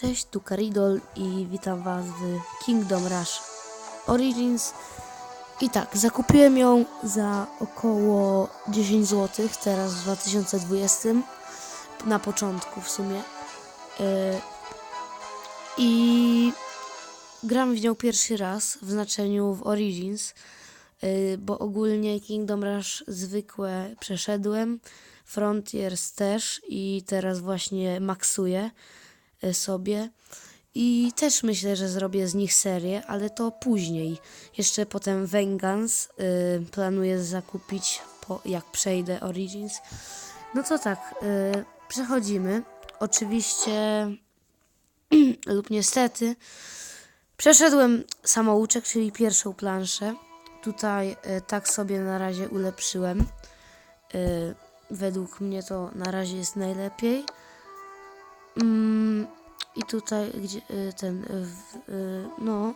Cześć, tu Karidol i witam Was w Kingdom Rush Origins. I tak, zakupiłem ją za około 10 zł, teraz w 2020, na początku w sumie. Yy, I gram w nią pierwszy raz w znaczeniu w Origins, yy, bo ogólnie Kingdom Rush zwykłe przeszedłem, Frontiers też i teraz właśnie maksuję sobie. I też myślę, że zrobię z nich serię, ale to później. Jeszcze potem Vengeance y, planuję zakupić, po, jak przejdę Origins. No to tak, y, przechodzimy. Oczywiście lub niestety przeszedłem samouczek, czyli pierwszą planszę. Tutaj y, tak sobie na razie ulepszyłem. Y, według mnie to na razie jest najlepiej. Mm, I tutaj, gdzie y, ten, y, w- y, no,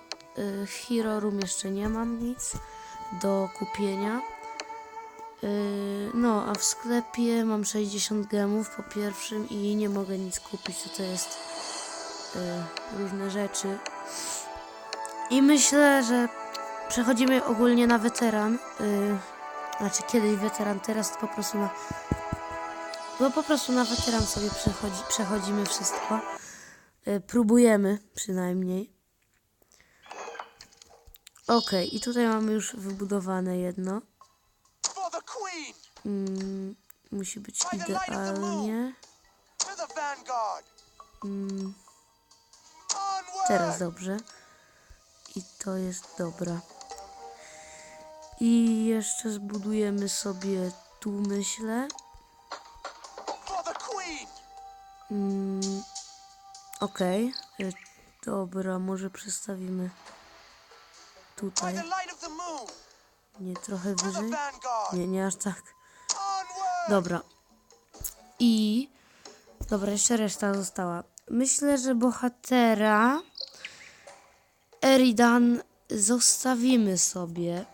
Hero Room jeszcze nie mam nic do kupienia. No, a w sklepie mam 60 gemów po pierwszym i nie mogę nic kupić, to jest różne rzeczy. I myślę, że przechodzimy ogólnie na weteran. Znaczy kiedyś weteran, teraz to po prostu na bo po prostu na weteran sobie przechodzi, przechodzimy wszystko. Y, próbujemy przynajmniej. Okej, i tutaj mamy już wybudowane jedno. Mm, musi być idealnie. Mm, teraz dobrze. I to jest dobra. I jeszcze zbudujemy sobie tu, myślę. Mm, Okej. Y, Dobra, może przestawimy tutaj. Nie, trochę wyżej. Nie, nie aż tak. Dobra. I. Dobra, jeszcze reszta została. Myślę, że bohatera Eridan zostawimy sobie.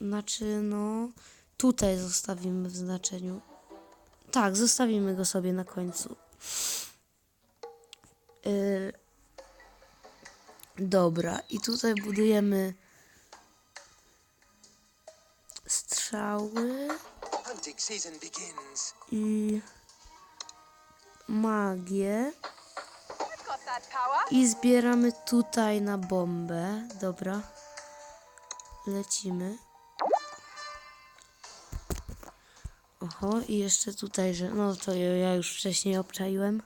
Znaczy, no. Tutaj zostawimy w znaczeniu. Tak, zostawimy go sobie na końcu. Yy, dobra, i tutaj budujemy strzały i magię. I zbieramy tutaj na bombę. Dobra. Lecimy. Oho, i jeszcze tutaj, że. No to ja już wcześniej obczaiłem.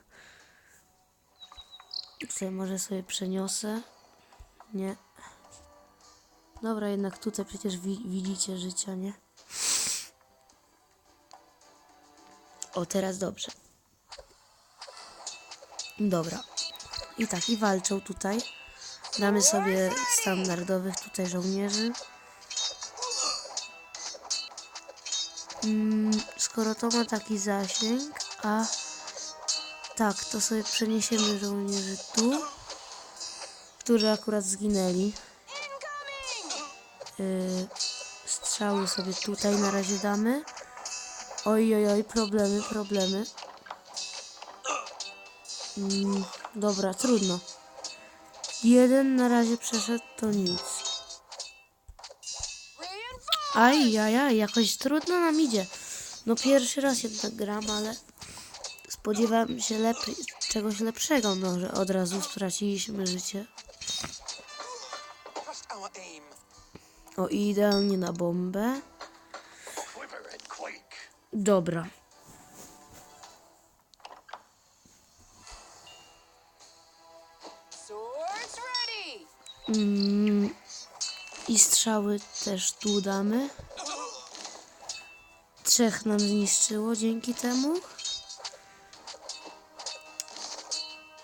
Tutaj może sobie przeniosę. Nie. Dobra, jednak tutaj przecież wi widzicie życia, nie? O, teraz dobrze. Dobra. I tak, i walczą tutaj. Damy sobie standardowych tutaj żołnierzy. Skoro to ma taki zasięg, a tak, to sobie przeniesiemy żołnierzy tu, którzy akurat zginęli. Yy, strzały sobie tutaj na razie damy. Oj, oj, oj, problemy, problemy. Mm, dobra, trudno. Jeden na razie przeszedł, to nic. Aj, aj, aj, jakoś trudno nam idzie. No pierwszy raz jednak gram, ale spodziewałem się lepiej, czegoś lepszego. No, że od razu straciliśmy życie. O, idealnie na bombę. Dobra. Mm, I strzały też tu damy. Trzech nam zniszczyło dzięki temu.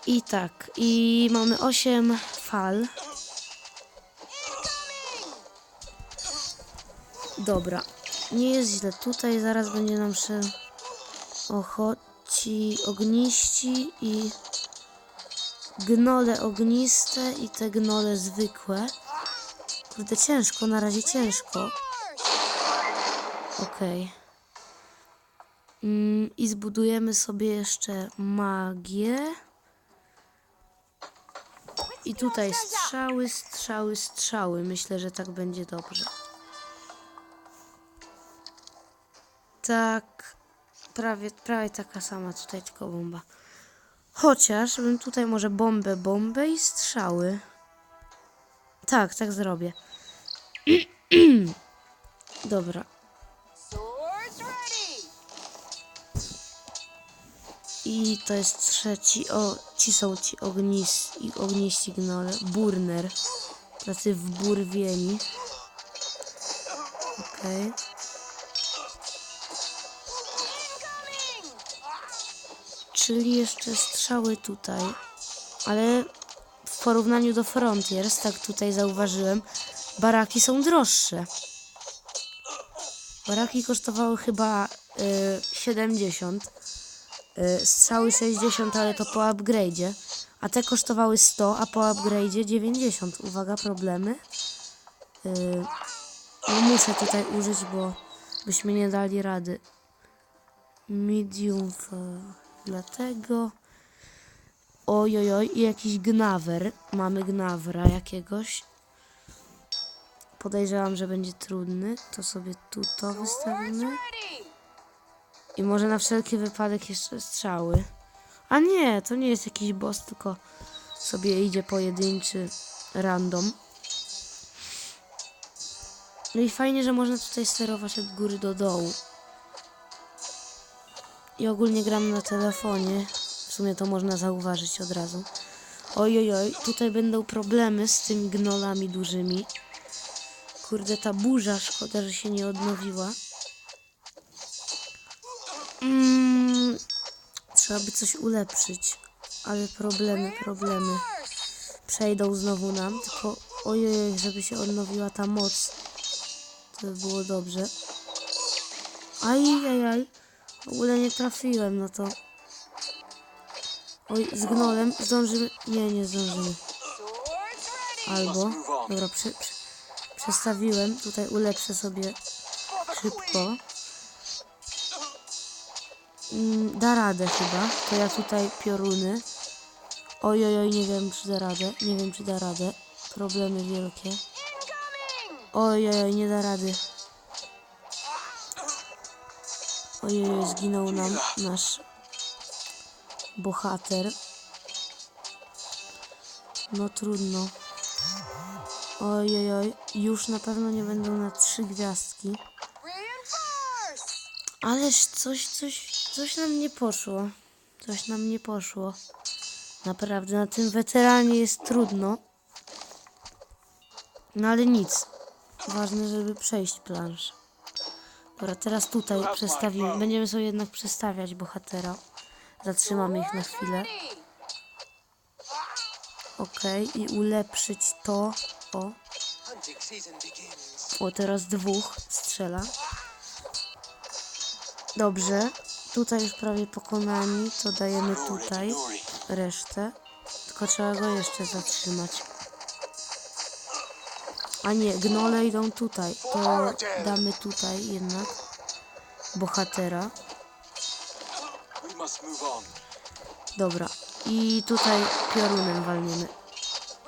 I tak, i mamy 8 fal. Dobra, nie jest źle. Tutaj zaraz będzie nam się ochoci ogniści i gnole ogniste i te gnole zwykłe. Kurde, ciężko, na razie ciężko. Okej. Mm, I zbudujemy sobie jeszcze magię. I tutaj strzały, strzały, strzały. Myślę, że tak będzie dobrze. Tak, prawie, prawie taka sama tutaj, tylko bomba. Chociaż bym tutaj może bombę, bombę i strzały. Tak, tak zrobię. Dobra. I to jest trzeci. O, ci są ci ognis, i ogniści gnole. Burner. Tacy wburwieni. Okej. Incoming. Czyli jeszcze strzały tutaj. Ale porównaniu do Frontiers, tak tutaj zauważyłem, baraki są droższe. Baraki kosztowały chyba y, 70. Y, strzały 60, ale to po upgrade'zie. A te kosztowały 100, a po upgrade'zie 90. Uwaga, problemy. Y, no muszę tutaj użyć, bo byśmy nie dali rady. Medium dlatego. Ojojoj, i jakiś gnawer. Mamy gnawra jakiegoś. Podejrzewam, że będzie trudny. To sobie tu to wystawimy. I może na wszelki wypadek jeszcze strzały. A nie, to nie jest jakiś boss, tylko sobie idzie pojedynczy random. No i fajnie, że można tutaj sterować od góry do dołu. I ogólnie gram na telefonie. Sumie to można zauważyć od razu. Ojojoj, tutaj będą problemy z tymi gnolami dużymi. Kurde, ta burza, szkoda, że się nie odnowiła. Mm, trzeba by coś ulepszyć. Ale problemy, problemy. Przejdą znowu nam, tylko ojej, żeby się odnowiła ta moc. To by było dobrze. Aj, aj, aj. W ogóle nie trafiłem, no to... Oj, z gnolem zdążymy... Nie, nie zdążymy. Albo... Dobra, prze, prze, przestawiłem. Tutaj ulepszę sobie szybko. Mm, da radę chyba. To ja tutaj pioruny. Ojojoj, nie wiem czy da radę. Nie wiem czy da radę. Problemy wielkie. Incoming. Ojojoj, nie da rady. Ojojoj, zginął nam nasz bohater. No trudno. Ojojoj, już na pewno nie będą na trzy gwiazdki. Ależ coś, coś, coś nam nie poszło. Coś nam nie poszło. Naprawdę, na tym weteranie jest trudno. No ale nic. Ważne, żeby przejść planszę. Dobra, teraz tutaj przestawimy. Będziemy sobie jednak przestawiać bohatera. Zatrzymamy ich na chwilę. Okej, i ulepszyć to. O, o, teraz dwóch strzela. Dobrze. Tutaj już prawie pokonani, to dajemy tutaj resztę. Tylko trzeba go jeszcze zatrzymać. A nie, gnole idą tutaj. To damy tutaj jednak bohatera. Dobra. I tutaj piorunem walniemy.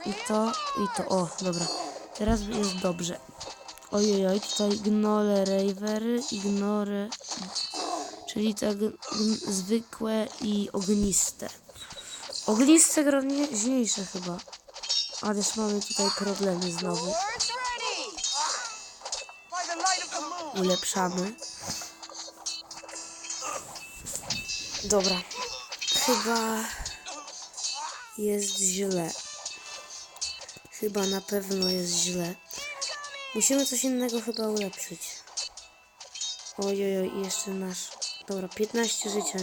I to, i to. O, dobra. Teraz jest dobrze. Ojojoj, tutaj gnole ravery i gnore... Czyli g- zwykłe i ogniste. Ogniste groźniejsze chyba. Ależ mamy tutaj problemy znowu. Swords Dobra. Chyba jest źle. Chyba na pewno jest źle. Musimy coś innego chyba ulepszyć. Ojojoj, jeszcze nasz. Dobra, 15 życia.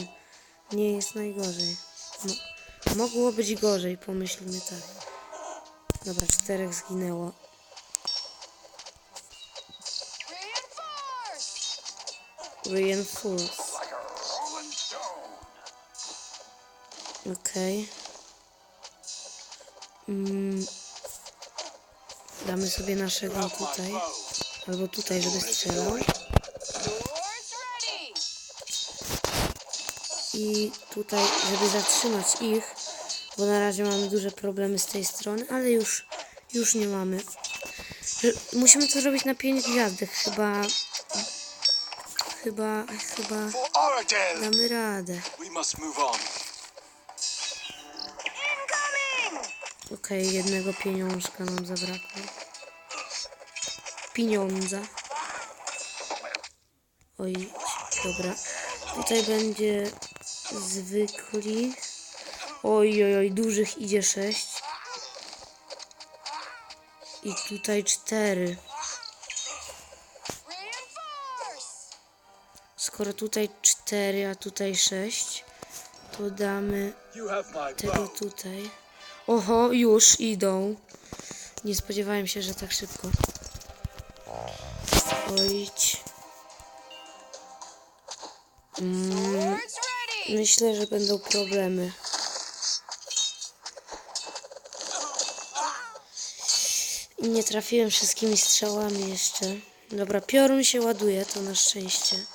Nie jest najgorzej. No, mogło być gorzej, pomyślmy tak. Dobra, czterech zginęło. Reinforce. Okej. Mm. Damy sobie naszego tutaj. Albo tutaj, żeby strzelał. I tutaj, żeby zatrzymać ich, Bo na razie mamy duże problemy z tej strony, ale już, już nie mamy. Musimy to zrobić na 5 gwiazdek. Chyba, chyba, chyba damy radę. Okej, jednego pieniążka nam zabrakło. Pieniądza. Oj, dobra. Tutaj będzie zwykli. Oj, oj, oj, dużych idzie sześć. I tutaj cztery. Skoro tutaj cztery, a tutaj sześć, to damy tego tutaj. Oho, już idą. Nie spodziewałem się, że tak szybko. Ojdź. Mm, myślę, że będą problemy. Nie trafiłem wszystkimi strzałami jeszcze. Dobra, piorun się ładuje, to na szczęście.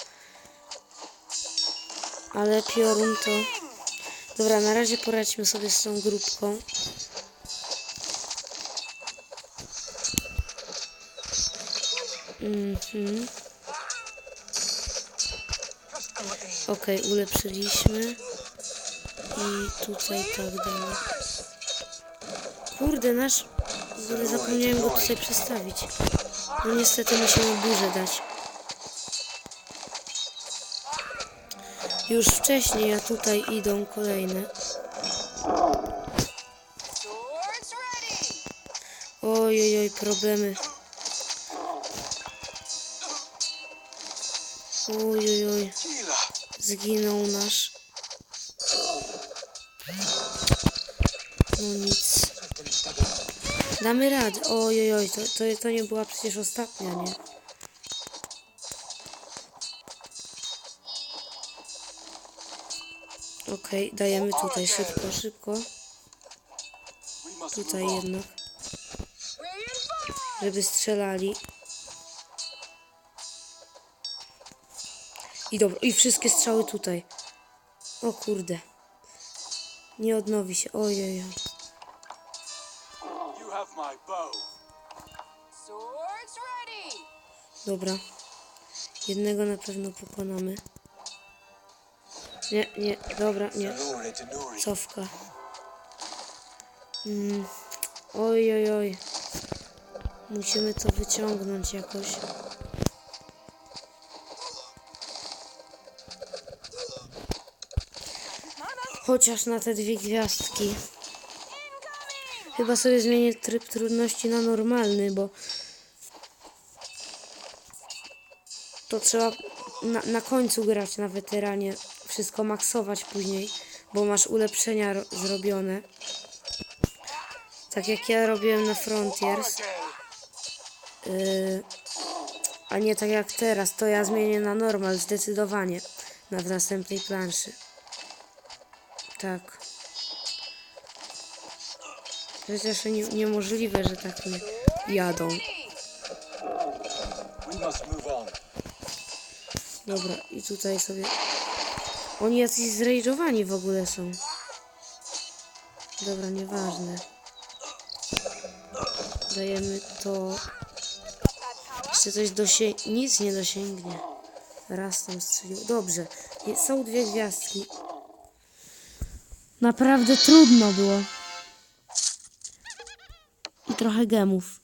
Ale piorun to... Dobra, na razie poradźmy sobie z tą grupką. Mhm. Okej, ulepszyliśmy. I tutaj tak dalej. Kurde, nasz... Zapomniałem go tutaj przestawić. No niestety musimy burzę dać. Już wcześniej, a tutaj idą kolejne. Ready! Oj, problemy. Oj, oj, zginął nasz. No nic. Damy radę. Oj, oj, oj, to, to, to nie była przecież ostatnia, nie? Okej, dajemy tutaj szybko, szybko. Tutaj jednak, żeby strzelali. I dobra, i wszystkie strzały tutaj. O kurde. Nie odnowi się. Ojej. Dobra. Jednego na pewno pokonamy. Nie, nie, dobra, nie. Cofka. Mm. Oj, oj, oj. Musimy to wyciągnąć jakoś. Chociaż na te dwie gwiazdki. Chyba sobie zmienię tryb trudności na normalny, bo to trzeba na, na końcu grać na weteranie. Wszystko maksować później, bo masz ulepszenia ro- zrobione. Tak jak ja robiłem na Frontiers. Yy, a nie tak jak teraz, to ja zmienię na normal zdecydowanie na następnej planszy. Tak. Przecież nie, niemożliwe, że tak nie jadą. Dobra, i tutaj sobie... Oni jacyś zrejdżowani w ogóle są. Dobra, nieważne. Dajemy to... Jeszcze coś dosie... Nic nie dosięgnie. Raz tam strzelił. Dobrze. Są dwie gwiazdki. Naprawdę trudno było. I trochę gemów.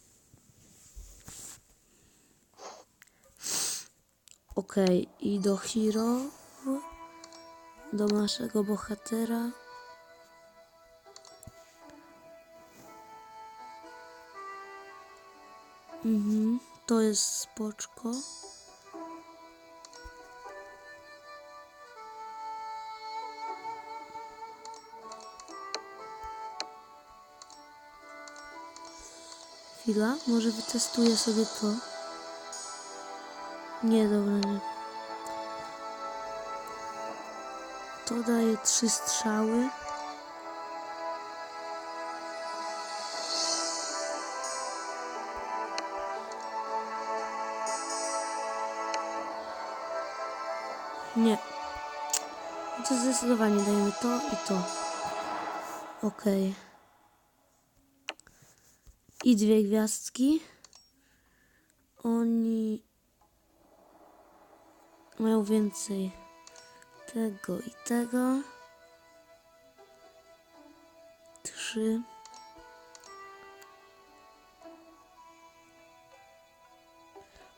Okej, i do Hiro, do naszego bohatera. Mhm, to jest spoczko. Chwila, może wytestuję sobie to. Nie, dobra, nie. To daje trzy strzały. Nie. To zdecydowanie dajemy to i to. Okej. I dwie gwiazdki. Oni mają więcej tego i tego. Trzy.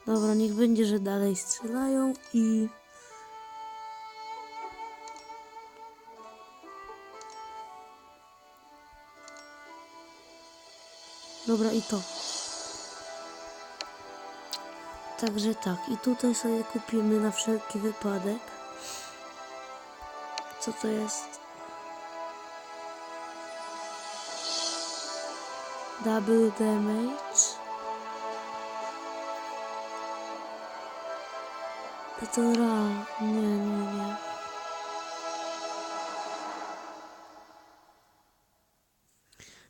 Dobra, niech będzie, że dalej strzelają i... Dobra, i to. Także tak, i tutaj sobie kupimy na wszelki wypadek. Co to jest? Double damage. I to ra. Nie, nie, nie.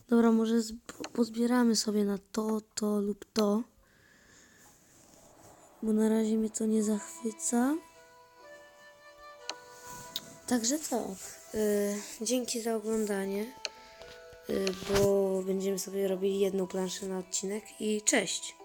Dobra, może pozbieramy sobie na to, to lub to. Bo na razie mnie to nie zachwyca. Także tak. y, dzięki za oglądanie. y, bo będziemy sobie robili jedną planszę na odcinek i cześć.